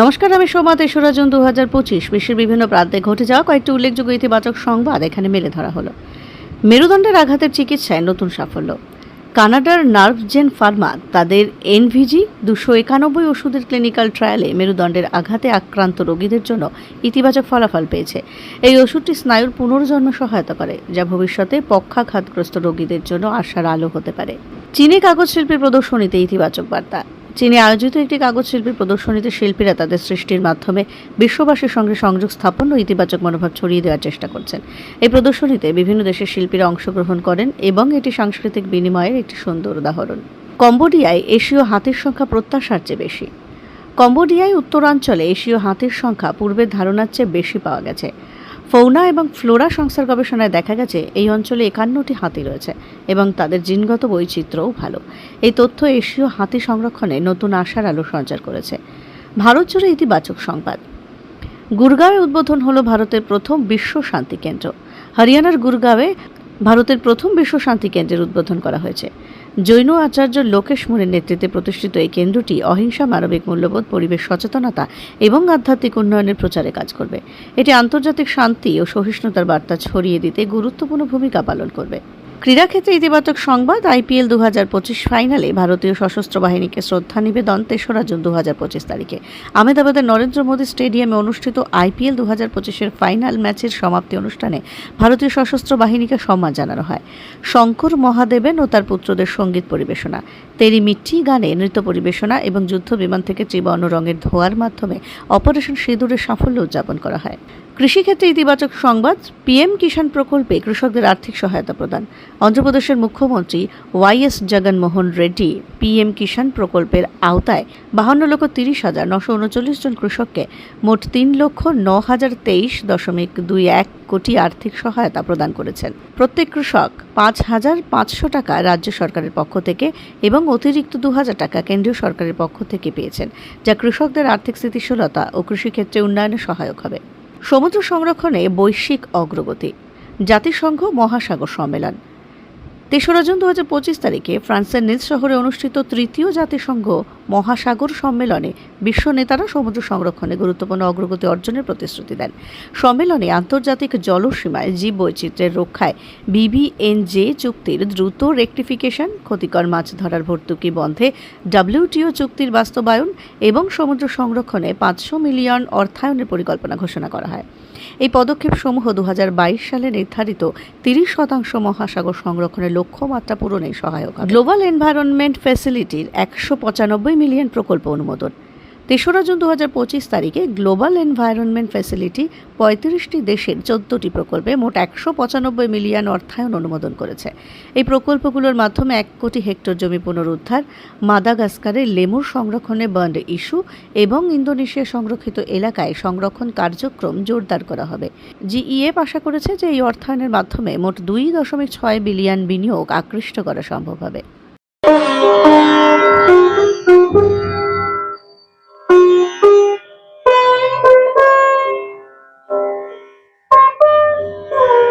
নমস্কার, আমি সোমা তেসরা জুন দু হাজার পঁচিশ। বিশ্বের বিভিন্ন প্রান্তে ঘটে যাওয়া কয়েকটি উল্লেখযোগ্য ইতিবাচক সংবাদ এখানে মেলে ধরা হলো। মেরুদণ্ডের আঘাতের চিকিৎসায় নতুন সাফল্য। কানাডার নার্ভজেন ফার্মা তাদের এনভিজি দুশো একানব্বই ওষুধের ক্লিনিক্যাল ট্রায়ালে মেরুদণ্ডের আঘাতে আক্রান্ত রোগীদের জন্য ইতিবাচক ফলাফল পেয়েছে। এই ওষুধটি স্নায়ুর পুনর্জন্ম সহায়তা করে, যা ভবিষ্যতে পক্ষাঘাতগ্রস্ত রোগীদের জন্য আশার আলো হতে পারে। চীনে কাগজ শিল্পের প্রদর্শনীতে ইতিবাচক বার্তা। চীনে আয়োজিত একটি কাগজ শিল্পীর প্রদর্শনীতে শিল্পীরা তাদের সৃষ্টির মাধ্যমে বিশ্ববাসীর সঙ্গে সংযোগ স্থাপন ও ইতিবাচক মনোভাব ছড়িয়ে দেওয়ার চেষ্টা করছেন। এই প্রদর্শনীতে বিভিন্ন দেশের শিল্পীরা অংশগ্রহণ করেন এবং এটি সাংস্কৃতিক বিনিময়ের একটি সুন্দর উদাহরণ। কম্বোডিয়ায় এশীয় হাতির সংখ্যা প্রত্যাশার চেয়ে বেশি। কম্বোডিয়ায় উত্তরাঞ্চলে এশীয় হাতির সংখ্যা পূর্বের ধারণার চেয়ে বেশি পাওয়া গেছে। ফৌনা এবং ফ্লোরা সংস্থার গবেষণায় দেখা গেছে, এই অঞ্চলে একান্নটি হাতি রয়েছে এবং তাদের জিনগত বৈচিত্র্যও ভালো। এই তথ্য এশীয় হাতি সংরক্ষণে নতুন আশার আলো সঞ্চার করেছে। ভারত জুড়ে ইতিবাচক সংবাদ। গুরগাঁওয়ে উদ্বোধন হলো ভারতের প্রথম বিশ্ব শান্তি কেন্দ্র। হরিয়ানার গুরগাঁওয়ে ভারতের প্রথম বিশ্ব শান্তি কেন্দ্রের উদ্বোধন করা হয়েছে। জৈন আচার্য লোকেশ মোড়ের নেতৃত্বে প্রতিষ্ঠিত এই কেন্দ্রটি অহিংসা, মানবিক, মূল্যবোধ, পরিবেশ, সচেতনতা এবং আধ্যাত্মিক উন্নয়নের প্রচারে কাজ করবে। এটি আন্তর্জাতিক শান্তি ও সহিষ্ণুতার বার্তা ছড়িয়ে দিতে গুরুত্বপূর্ণ ভূমিকা পালন করবে। ক্রীড়াক্ষেত্রে ইতিবাচক সংবাদ। আইপিএল দু হাজার পঁচিশ ফাইনালে ভারতীয় সশস্ত্র বাহিনীকে শ্রদ্ধা নিবেদন তেসরা জুন দু হাজার পঁচিশ তারিখে। আহমেদাবাদের নরেন্দ্র মোদী স্টেডিয়ামে অনুষ্ঠিত আইপিএল দু হাজার পঁচিশের ফাইনাল ম্যাচের সমাপ্তি অনুষ্ঠানে ভারতীয় সশস্ত্র বাহিনীকে সম্মান জানানো হয়। শঙ্কর মহাদেবেন ও তার পুত্রদের সংগীত পরিবেশনা, তেরি মিট্টি গানে নৃত্য পরিবেশনা এবং যুদ্ধ বিমান থেকে ত্রিবর্ণ রঙের ধোয়ার মাধ্যমে অপারেশন সিঁদুরের সাফল্য উদযাপন করা হয়। কৃষিক্ষেত্রে ইতিবাচক সংবাদ, পিএম কিষাণ প্রকল্পে কৃষকদের আর্থিক সহায়তা প্রদান। অন্ধ্রপ্রদেশের মুখ্যমন্ত্রী ওয়াইএস জগনমোহন রেড্ডি পিএম কিষাণ প্রকল্পের আওতায় বাহান্ন লক্ষ তিরিশ হাজার নশো উনচল্লিশ জন কৃষককে মোট তিন লক্ষ ন হাজার তেইশ দশমিক দুই এক কোটি আর্থিক সহায়তা প্রদান করেছেন। প্রত্যেক কৃষক পাঁচ হাজার পাঁচশো টাকা রাজ্য সরকারের পক্ষ থেকে এবং অতিরিক্ত দু হাজার টাকা কেন্দ্রীয় সরকারের পক্ষ থেকে পেয়েছেন, যা কৃষকদের আর্থিক স্থিতিশীলতা ও কৃষিক্ষেত্রে উন্নয়নে সহায়ক হবে। সমুদ্র সংরক্ষণে বৈশ্বিক অগ্রগতি। জাতিসংঘ মহাসাগর সম্মেলন। তেসরা জুন দু হাজার পঁচিশ তারিখে ফ্রান্সের নিজ শহরে অনুষ্ঠিত তৃতীয় জাতিসংঘ মহাসাগর সম্মেলনে বিশ্ব নেতারা সমুদ্র সংরক্ষণে গুরুত্বপূর্ণ অগ্রগতি অর্জনের প্রতিশ্রুতি দেন। সম্মেলনে আন্তর্জাতিক জলসীমায় জীব বৈচিত্র্যের রক্ষায় বিবিএনজে চুক্তির দ্রুত রেকটিফিকেশন, ক্ষতিকর মাছ ধরার ভর্তুকি বন্ধে ডাব্লিউটিও চুক্তির বাস্তবায়ন এবং সমুদ্র সংরক্ষণে পাঁচশো মিলিয়ন অর্থায়নের পরিকল্পনা ঘোষণা করা হয়। এই পদক্ষেপ সমূহ দু হাজার বাইশ সালে নির্ধারিত তিরিশ শতাংশ মহাসাগর সংরক্ষণের লক্ষ্যমাত্রা পূরণে সহায়ক গ্লোবাল এনভায়রনমেন্ট ফ্যাসিলিটির একশো পঁচানব্বই মিলিয়ন প্রকল্প অনুমোদন। তেসরা জুন দু হাজার পঁচিশ তারিখে গ্লোবাল এনভায়রনমেন্ট ফ্যাসিলিটি পঁয়ত্রিশটি দেশের চোদ্দটি প্রকল্পে মোট একশো পঁচানব্বই মিলিয়ন অর্থায়ন অনুমোদন করেছে। এই প্রকল্পগুলোর মাধ্যমে এক কোটি হেক্টর জমি পুনরুদ্ধার, মাদাগাস্কারে লেমুর সংরক্ষণে বন্ড ইস্যু এবং ইন্দোনেশিয়া সংরক্ষিত এলাকায় সংরক্ষণ কার্যক্রম জোরদার করা হবে। জিইএফ আশা করেছে যে এই অর্থায়নের মাধ্যমে মোট দুই দশমিক ছয় বিলিয়ন বিনিয়োগ আকৃষ্ট করা সম্ভব হবে।